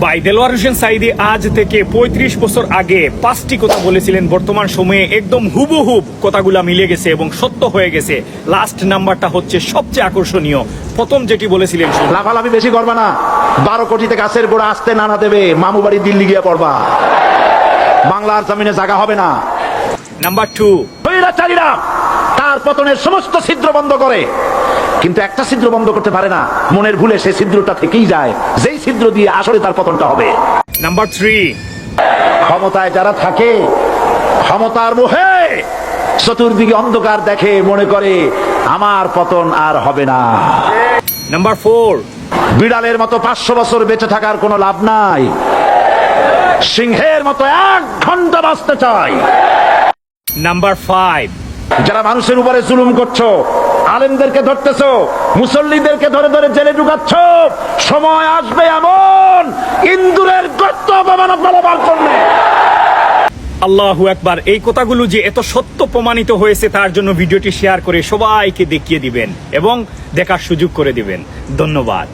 ভাই দেলোয়ার হোসেন সাইদি আজ থেকে ৩৫ বছর আগে পাঁচটি কথা বলেছিলেন। বর্তমান সময়ে একদম হুবহুব কথাগুলা মিলে গেছে এবং সত্য হয়ে গেছে। লাস্ট নাম্বারটা হচ্ছে সবচেয়ে আকর্ষণীয়। প্রথম যেটি বলেছিলেন। লাফালাফি বেশি করবা না। বারো কোটিতে গাছের গোড়া আসতে নানা দেবে। মামু বাড়ি দিল্লি গিয়ে পড়বা। বাংলার জমিনে জায়গা হবে না। নাম্বার টু তার পতনের সমস্ত ছিদ্র বন্ধ করে। কিন্তু একটা ছিদ্র বন্ধ করতে পারে না। মনের ভুলে সে ছিদ্রটা থেকেই যায়। যেই ছিদ্র দিয়ে আসলে তার পতনটা হবে। নাম্বার থ্রি ক্ষমতায় যারা থাকে ক্ষমতার মোহে চতুর্দিকে অন্ধকার দেখে মনে করে আমার পতন আর হবে না। নাম্বার ফোর বিড়ালের মতো পাঁচশো বছর বেঁচে থাকার কোনো লাভ নাই। সিংহের মতো এক ঘণ্টা বাঁচতে চাই। নাম্বার ফাইভ যারা মানুষের উপরে জুলুম করছ আলেমদেরকে ধরতেছ, মুসল্লিদেরকে ধরে ধরে জেলে ঢুকাচ্ছ। সময় আসবে এমন ইন্দুরের গর্ত অপমান বলবার জন্য। আল্লাহ আল্লাহু একবার এই কথাগুলো যে এত সত্য প্রমাণিত হয়েছে তার জন্য ভিডিওটি শেয়ার করে সবাইকে দেখিয়ে দিবেন এবং দেখার সুযোগ করে দিবেন। ধন্যবাদ।